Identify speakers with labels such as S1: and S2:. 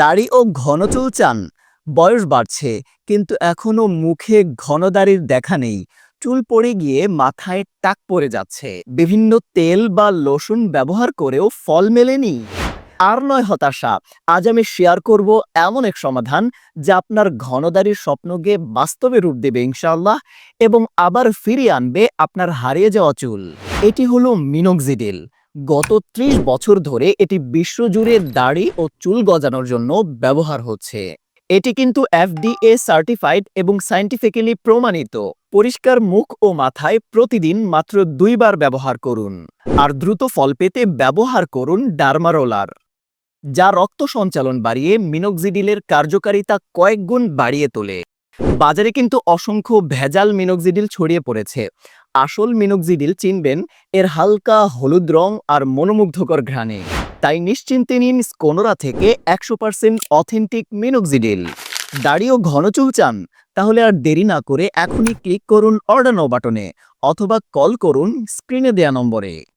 S1: দাড়ি ও ঘন চুল চান। বয়স বাড়ছে, কিন্তু এখনও মুখে ঘন দাড়ির দেখা নেই। চুল পড়ে গিয়ে মাথায় টাক পড়ে যাচ্ছে। বিভিন্ন তেল বা লোশন ব্যবহার করেও ফল মেলেনি। আর নয় হতাশা, আজ আমি শেয়ার করব এমন এক সমাধান যা আপনার ঘনদারির স্বপ্নকে বাস্তবে রূপ দেবে ইনশাল্লাহ এবং আবার ফিরিয়ে আনবে আপনার হারিয়ে যাওয়া চুল। এটি হলো মিনোক্সিডিল গত ত্রিশ বছর ধরে এটি বিশ্বজুড়ে দাড়ি ও চুল গজানোর জন্য ব্যবহার হচ্ছে। এটি কিন্তু এফডিএ সার্টিফাইড এবং সায়েন্টিফিক্যালি প্রমাণিত। পরিষ্কার মুখ ও মাথায় প্রতিদিন মাত্র দুইবার ব্যবহার করুন। আর দ্রুত ফল পেতে ব্যবহার করুন ডার্মারোলার, যা রক্ত সঞ্চালন বাড়িয়ে মিনোক্সিডিলের কার্যকারিতা কয়েক গুণ বাড়িয়ে তোলে। বাজারে কিন্তু অসংখ্য ভেজাল মিনোক্সিডিল ছড়িয়ে পড়েছে। আসল মিনোক্সিডিল চিনবেন এর হালকা হলুদ রং আর মনোমুগ্ধকর ঘ্রাণে। তাই নিশ্চিন্তে নিন স্কোনোরা থেকে একশো পার্সেন্ট অথেন্টিক মিনোক্সিডিল। দাড়ি ও ঘন চুল চান, তাহলে আর দেরি না করে এখনই ক্লিক করুন অর্ডার নাও বাটনে, অথবা কল করুন স্ক্রিনে দেয়া নম্বরে।